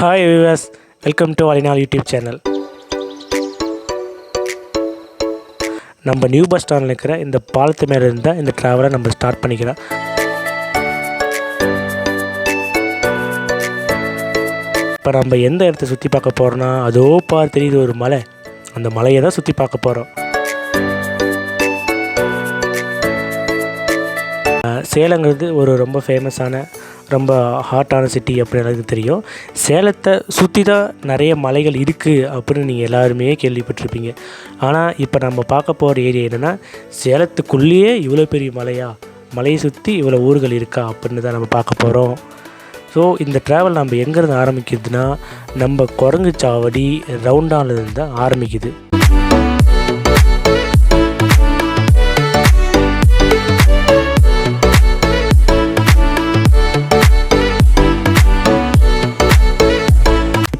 Hi Vivas welcome to Alinal YouTube channel நம்ம new bus ஸ்டாண்டில் இருக்கிற இந்த பாலத்து மேலே இருந்தால் இந்த ட்ராவலை நம்ம ஸ்டார்ட் பண்ணிக்கலாம். இப்போ நம்ம எந்த இடத்த சுற்றி பார்க்க போகிறோன்னா அதோ பார் தெரியுது ஒரு மலை. அந்த மலையை தான் சுற்றி பார்க்க போகிறோம் சேலங்கிறது ஒரு ரொம்ப ஃபேமஸான ரொம்ப ஹாட்டான சிட்டி அப்படின்னு எனக்கு தெரியும். சேலத்தை சுற்றி தான் நிறைய மலைகள் இருக்குது அப்படின்னு நீங்கள் எல்லாருமே கேள்விப்பட்டிருப்பீங்க. ஆனால் இப்போ நம்ம பார்க்க போகிற ஏரியா என்னென்னா சேலத்துக்குள்ளேயே இவ்வளோ பெரிய மலையா? மலையை சுற்றி இவ்வளோ ஊர்கள் இருக்கா? அப்படின்னு தான் நம்ம பார்க்க போகிறோம் ஸோ இந்த ட்ராவல் நம்ம எங்கேருந்து ஆரம்பிக்குதுன்னா நம்ம குரங்கு சாவடி ரவுண்டான்லேருந்து தான் ஆரம்பிக்குது.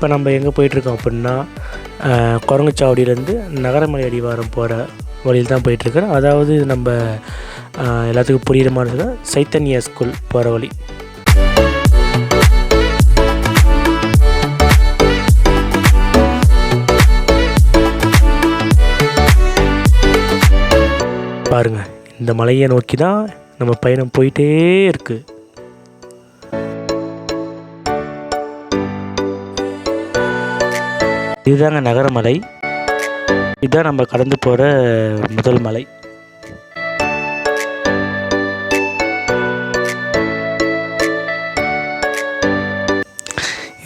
இப்போ நம்ம எங்கே போயிட்டுருக்கோம் அப்படின்னா குரங்குச்சாவடியிலேருந்து நகரமலை அடிவாரம் போகிற வழியில் தான் போயிட்டுருக்கேன். அதாவது நம்ம எல்லாத்துக்கும் புரியுற மாதிரி சைத்தன்யா ஸ்கூல் போகிற வழி. பாருங்கள் இந்த மலையை நோக்கி தான் நம்ம பயணம் போயிட்டே இருக்குது. இதுதாங்க நகரமலை இதுதான் நம்ம கடந்து போகிற முதல் மலை.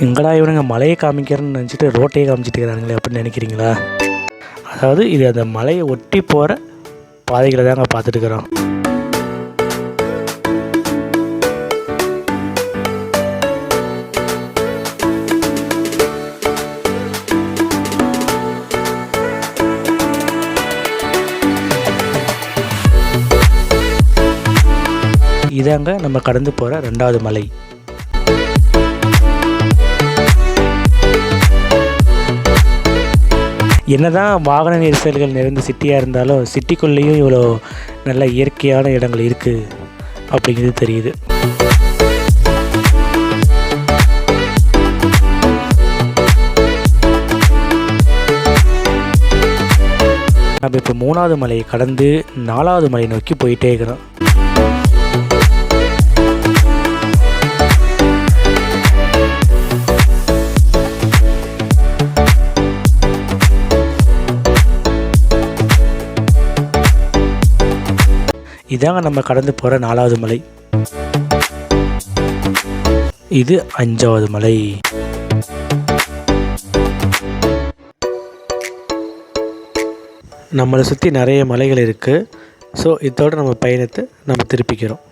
எங்கடா இவனுங்க மலையை காமிக்கிறேன்னு நினச்சிட்டு ரோட்டையே காமிச்சிட்டு இருக்கிறாங்களே அப்படின்னு நினைக்கிறீங்களா? அதாவது இது அந்த மலையை ஒட்டி போகிற பாதைகளை தாங்க பார்த்துட்டு இதாங்க நம்ம கடந்து போகிற ரெண்டாவது மலை. என்னதான் வாகன நெரிசல்கள் நிறைந்த சிட்டியாக இருந்தாலும் சிட்டிக்குள்ளேயும் இவ்வளோ நல்ல இயற்கையான இடங்கள் இருக்குது அப்படிங்கிறது தெரியுது. நம்ம இப்போ மூணாவது மலையை கடந்து நாலாவது மலையை நோக்கி போயிட்டே இருக்கிறோம். இதாங்க நம்ம கடந்து போகிற நாலாவது மலை. இது அஞ்சாவது மலை. நம்மளை சுற்றி நிறைய மலைகள் இருக்குது ஸோ இதோட நம்ம பயணத்தை நம்ம திருப்பிக்கிறோம்.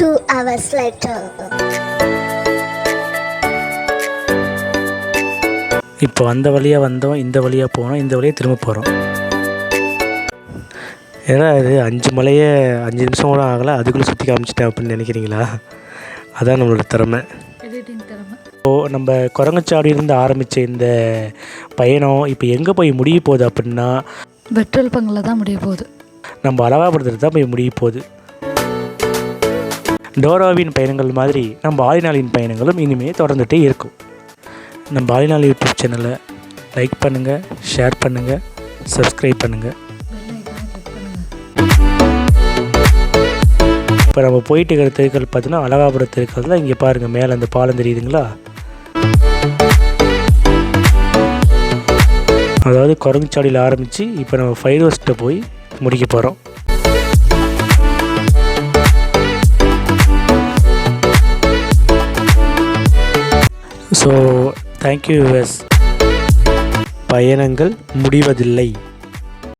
Two hours later. இப்போ அந்த வழியாக வந்தோம் இந்த வழியாக போனோம் இந்த வழியாக திரும்ப போகிறோம் ஏன்னா இது அஞ்சு மலையை அஞ்சு நிமிஷம் கூட ஆகலை அதுக்குள்ளே சுற்றி காமிச்சிட்டேன் அப்படின்னு நினைக்கிறீங்களா? அதான் நம்மளோட திறமை. இப்போது நம்ம குரங்குச்சாவடியிலேருந்து ஆரம்பித்த இந்த பயணம் இப்போ எங்கே போய் முடிய போகுது அப்படின்னா பெட்ரோல் பங்கில் தான் முடிய போகுது. நம்ம அழகாபுரத்தில் தான் போய் முடிய போகுது. டோராவின் பயணங்கள் மாதிரி நம்ம ஆலினாளின் பயணங்களும் இனிமேல் தொடர்ந்துகிட்டே இருக்கும். நம்ம ஆலினாள் யூடியூப் சேனலை லைக் பண்ணுங்கள் ஷேர் பண்ணுங்கள் சப்ஸ்கிரைப் பண்ணுங்கள் இப்போ நம்ம போயிட்டு இருக்கிற தெருக்கள் பார்த்தீங்கன்னா அழகாபுரம் தெருக்கள் தான் இங்கே பாருங்கள் மேலே அந்த பாலம் தெரியுதுங்களா? அதாவது குரங்குச்சாடியில் ஆரம்பித்து இப்போ நம்ம ஃபைவ் ரோஸ்ட்டை போய் முடிக்க போகிறோம் ஸோ தேங்க்யூ யூஎஸ் பயணங்கள் முடிவதில்லை.